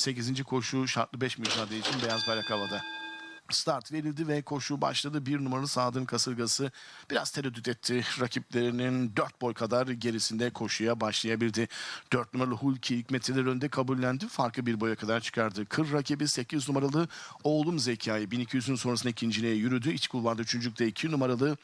8. koşu şartlı 5 mücadele için beyaz bayrak havada. Start verildi ve koşu başladı. Bir numaralı Sadık'ın kasırgası biraz tereddüt etti. Rakiplerinin 4 boy kadar gerisinde koşuya başlayabildi. 4 numaralı Hulki ilk metreler önde kabullendi. Farkı bir boya kadar çıkardı. Kır rakibi 8 numaralı Oğlum Zekai 1200'ün sonrasında ikinciliğe yürüdü. İç kulvarda üçüncülükte 2 numaralı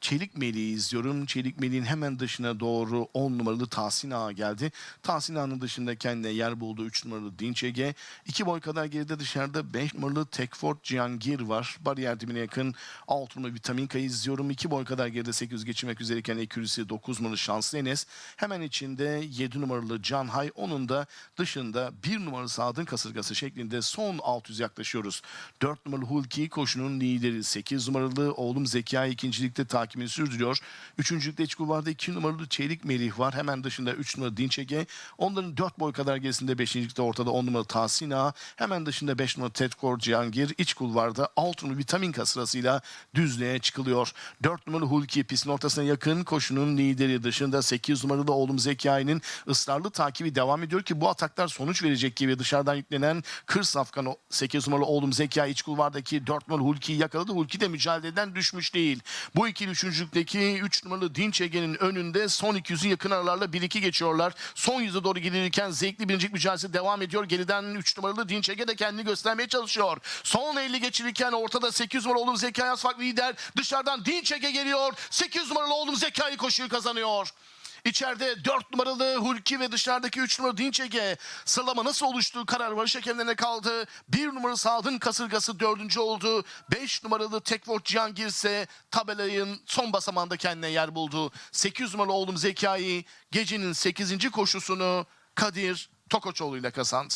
Çelik Meleği izliyorum. Çelik Meleğin hemen dışına doğru 10 numaralı Tahsin Ağa geldi. Tahsin Ağa'nın dışında kendine yer buldu 3 numaralı Dinç Ege. 2 boy kadar geride dışarıda 5 numaralı Tekford Cihangir var. Bariyer dibine yakın 6 numaralı Vitaminka izliyorum. 2 boy kadar geride 800 geçirmek üzereyken ekürisi 9 numaralı Şanslı Enes. Hemen içinde 7 numaralı Canhay. Onun da dışında 1 numaralı Sadık kasırgası şeklinde son 600 yaklaşıyoruz. 4 numaralı Hulki koşunun lideri. 8 numaralı oğlum Zekai ikincilikte takibini sürdürüyor. Üçüncülükte iç kulvarda 2 numaralı Çelik Melih var. Hemen dışında 3 numaralı Dinçege. Onların 4 boy kadar gerisinde 5. ligde ortada 10 numaralı Tahsin. Hemen dışında 5 numaralı Tetkor Cihangir. İç kulvarda 6 numaralı Vitaminka sırasıyla düzlüğe çıkılıyor. 4 numaralı Hulki pistin ortasına yakın koşunun lideri dışında 8 numaralı oğlum Zekai'nin ısrarlı takibi devam ediyor ki bu ataklar sonuç verecek gibi dışarıdan yüklenen Kır Safkan o 8 numaralı oğlum Zekai iç kulvardaki 4 numaralı Hulki'yi yakaladı. Hulki de mücadeleden düşmüş değil. Bu ikili üçüncülükteki 3 numaralı Dinç Ege'nin önünde son 200'ü yakın aralarla 1-2 geçiyorlar. Son yüze doğru gidilirken zevkli birincilik mücadelesi devam ediyor. Geriden 3 numaralı Dinç Ege de kendini göstermeye çalışıyor. Son 50 geçirirken ortada 8 numaralı oğlum Zekai Asfak lider. Dışarıdan Dinç Ege geliyor. 8 numaralı oğlum Zekai koşuyu kazanıyor. İçeride 4 numaralı Hulki ve dışarıdaki 3 numaralı Dinçege. Sıralama nasıl oluştu? Karar varış hakemlerine kaldı. 1 numaralı Sadın kasırgası 4. oldu. 5 numaralı Tekford Cihangir ise tabelayın son basamağında kendine yer buldu. 8 numaralı oğlum Zekai gecenin 8. koşusunu Kadir Tokoçoğlu ile kazandı.